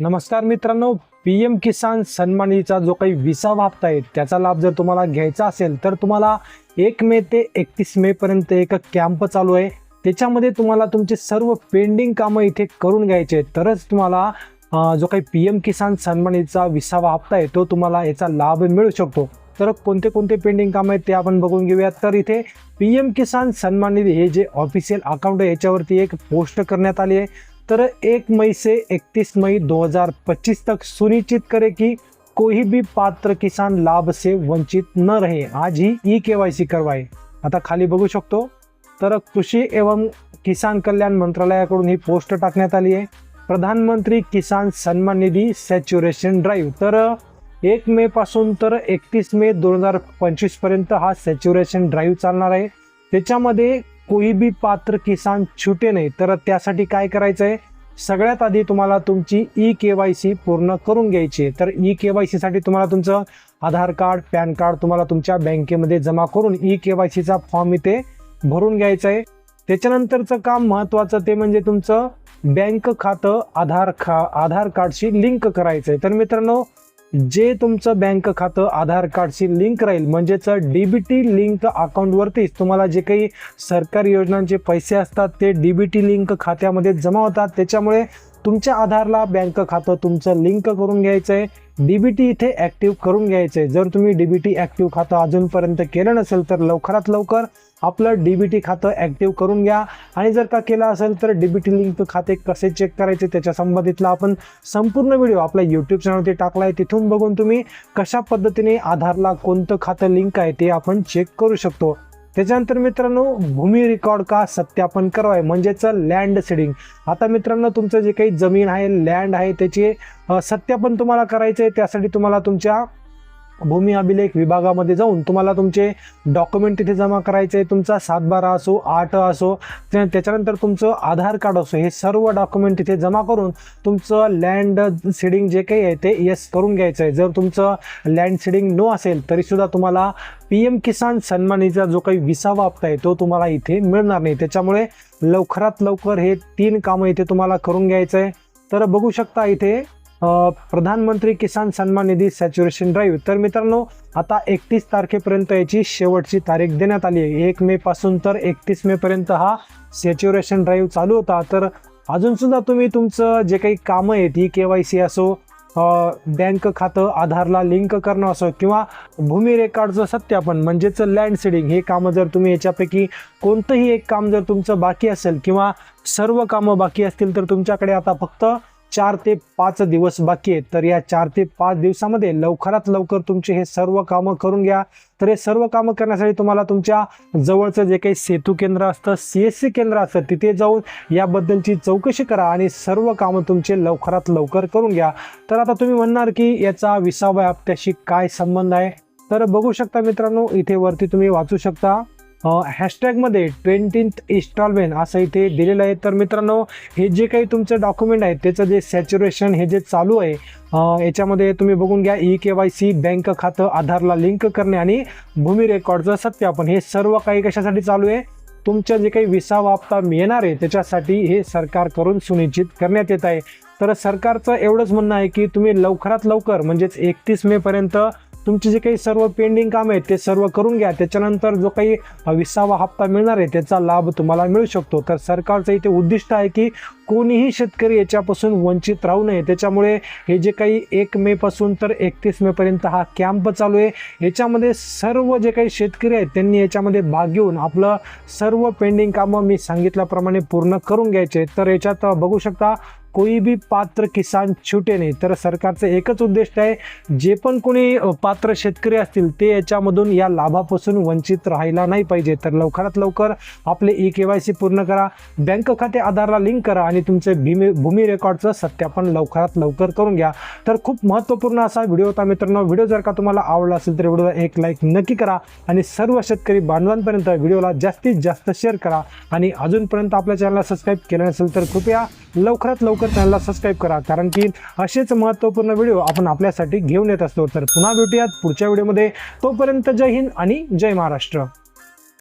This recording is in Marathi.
नमस्कार मित्रांनो पी एम किसान सन्मानीचा जो काही विसावा हप्ता आहे त्याचा लाभ जर तुम्हाला घ्यायचा असेल तर तुम्हाला एक मे ते एकतीस मे पर्यंत एक कॅम्प चालू आहे. त्याच्यामध्ये तुम्हाला तुमचे सर्व पेंडिंग कामं इथे करून घ्यायचे तरच तुम्हाला जो काही पी एम किसान सन्मानीचा विसावा हप्ता आहे तो तुम्हाला याचा लाभ मिळू शकतो. तर कोणते कोणते पेंडिंग कामं आहेत ते आपण बघून घेऊयात. तर इथे पी एम किसान सन्मान निधी हे जे ऑफिशियल अकाउंट आहे याच्यावरती एक पोस्ट करण्यात आली आहे. तर एक मई से 31 मई 2025 तक सुनिश्चित करें कि कोई भी पात्र किसान लाभ से वंचित न रहे। आज ही ई के वाय सी करवाए। आता खाली बघू शकतो। तर कृषी एवं किसान कल्याण मंत्रालयाकडून ही पोस्ट टाकण्यात आली आहे। प्रधानमंत्री किसान सन्मान निधी सॅच्युरेशन ड्राईव्ह। तर एक मे पासून तर एकतीस मे दोन हजार पंचवीसपर्यंत हा सॅच्युरेशन ड्राईव्ह चालणार आहे। त्याच्यामध्ये कोई भी पात्र किसान छुटे नाही। तर त्यासाठी काय करायचं आहे सगळ्यात आधी तुम्हाला तुमची ई के वाय सी पूर्ण करून घ्यायची आहे. तर ई के वाय सीसाठी तुम्हाला तुमचं आधार कार्ड पॅन कार्ड तुम्हाला तुमच्या बँकेमध्ये जमा करून ई के वाय सीचा फॉर्म इथे भरून घ्यायचा आहे. त्याच्यानंतरचं काम महत्त्वाचं ते म्हणजे तुमचं बँक खातं आधार खा आधार कार्डशी लिंक करायचं आहे. तर मित्रांनो जे तुमचं बँक खातं आधार कार्डशी लिंक राहील म्हणजेच डीबीटी लिंक अकाउंटवरतीच तुम्हाला जे काही सरकारी योजनांचे पैसे असतात ते डीबीटी लिंक खात्यामध्ये जमा होतात. त्याच्यामुळे तुमच्या आधारला बँक खातं तुमचं लिंक करून घ्यायचं आहे डीबीटी इथे ॲक्टिव्ह करून घ्यायचं आहे जर तुम्ही डीबीटी ॲक्टिव्ह खातं अजूनपर्यंत केलं नसेल तर लवकरात लवकर आपलं डीबीटी खातं ॲक्टिव्ह करून घ्या. आणि जर का केलं असेल तर डीबीटी लिंक खाते कसे चेक करायचे त्याच्या संबंधितला आपण संपूर्ण व्हिडिओ आपल्या यूट्यूब चॅनलवरती टाकला आहे तिथून बघून तुम्ही कशा पद्धतीने आधारला कोणतं खातं लिंक आहे ते आपण चेक करू शकतो. त्याच्यानंतर मित्रांनो भूमी रेकॉर्ड का सत्यापन करावं? म्हणजेच लँड सेडिंग आता मित्रांनो तुमचं जे काही जमीन आहे लँड आहे त्याचे सत्यापन तुम्हाला करायचं आहे त्यासाठी तुम्हाला तुमच्या भूमी अभिलेख विभागामध्ये जाऊन तुम्हाला तुमचे डॉक्युमेंट तिथे जमा करायचे आहे तुमचा सातबारा असो आठ असो त्या- त्याच्यानंतर तुमचं आधार कार्ड असो हे सर्व डॉक्युमेंट तिथे जमा करून तुमचं लँड सीडिंग जे काही आहे ते येस करून घ्यायचं आहे. जर तुमचं लँड सीडिंग नो असेल तरीसुद्धा तुम्हाला पी एम किसान सन्मानीचा जो काही विसावा हप्ता आहे तो तुम्हाला इथे मिळणार नाही. त्याच्यामुळे लवकरात लवकर हे तीन कामं इथे तुम्हाला करून घ्यायचं आहे. तर बघू शकता इथे प्रधानमंत्री किसान सन्मान निधी सॅच्युरेशन ड्राईव्ह. तर मित्रांनो आता एकतीस तारखेपर्यंत याची शेवटची तारीख देण्यात आली आहे. एक मे पासून तर एकतीस मे पर्यंत हा सॅच्युरेशन ड्राईव्ह चालू होता. तर अजून सुद्धा तुम्ही तुमचं जे काही कामं आहेत ई के वाय सी असो बँक खातं आधारला लिंक करणं असो किंवा भूमी रेकॉर्डचं सत्यापन म्हणजेच लँड सीडिंग हे कामं जर तुम्ही याच्यापैकी कोणतंही एक काम जर तुमचं बाकी असेल किंवा सर्व कामं बाकी असतील तर तुमच्याकडे आता फक्त चार ते पाच दिवस बाकी आहेत. तर या चार ते पाच दिवसामध्ये लवकरात लवकर तुमचे हे सर्व कामं करून घ्या. तर हे सर्व कामं करण्यासाठी तुम्हाला तुमच्या जवळचं जे काही सेतू केंद्र असतं सी एस सी केंद्र असतं तिथे जाऊन याबद्दलची चौकशी करा आणि सर्व कामं तुमचे लवकरात लवकर करून घ्या. तर आता तुम्ही म्हणणार की याचा विसाव्या हप्त्याशी काय संबंध आहे? तर बघू शकता मित्रांनो इथे वरती तुम्ही वाचू शकता. हॅशटॅगमध्ये ट्वेंटीन्थ इन्स्टॉलमेंट असं इथे दिलेलं आहे. तर मित्रांनो हे जे काही तुमचं डॉक्युमेंट आहे त्याचं जे सॅच्युरेशन हे जे चालू आहे याच्यामध्ये तुम्ही बघून घ्या E K Y C bank खातं आधारला लिंक करणे आणि भूमी रेकॉर्डचं सत्यापन हे सर्व काही कशासाठी चालू आहे? तुमच्या जे काही विसावा हप्ता मिळणार आहे त्याच्यासाठी हे सरकारकडून सुनिश्चित करण्यात येत आहे. तर सरकारचं एवढंच म्हणणं आहे की तुम्ही लवकरात लवकर म्हणजेच एकतीस मेपर्यंत तुमचे जे काही सर्व पेंडिंग काम आहेत ते सर्व करून घ्या. त्याच्यानंतर जो काही विसावा हप्ता मिळणार आहे त्याचा लाभ तुम्हाला मिळू शकतो. तर सरकारचं इथे उद्दिष्ट आहे की कोणीही शेतकरी याच्यापासून वंचित राहू नये. त्याच्यामुळे हे जे काही एक मे पासून तर एकतीस मे पर्यंत हा कॅम्प चालू आहे. याच्यामध्ये सर्व जे काही शेतकरी आहेत त्यांनी याच्यामध्ये भाग घेऊन आपलं सर्व पेंडिंग कामं मी सांगितल्याप्रमाणे पूर्ण करून घ्यायचे तर याच्यात बघू शकता कोई भी पात्र किसान छुटे नाही। तर सरकारचं एकच उद्दिष्ट आहे जे पण कोणी पात्र शेतकरी असतील ते याच्यामधून या लाभापासून वंचित राहायला नाही पाहिजे. तर लवकरात लवकर आपले ई के वाय सी पूर्ण करा. बँक खाते आधारला लिंक करा आणि तुमचे भूमी भूमी रेकॉर्डचं सत्यापन लवकरात लवकर करून घ्या. तर खूप महत्त्वपूर्ण असा व्हिडिओ होता मित्रांनो. व्हिडिओ जर का तुम्हाला आवडला असेल तर व्हिडिओला एक लाईक नक्की करा आणि सर्व शेतकरी बांधवांपर्यंत व्हिडिओला जास्तीत जास्त शेअर करा. आणि अजूनपर्यंत आपल्या चॅनलला सबस्क्राईब केलं नसेल तर कृपया लवकरात लवकर लवकर चॅनलला सबस्क्राईब करा. कारण की असेच महत्त्वपूर्ण व्हिडिओ आपण आपल्यासाठी घेऊन येत असतो. तर पुन्हा भेटूयात पुढच्या व्हिडिओमध्ये तोपर्यंत जय हिंद आणि जय महाराष्ट्र.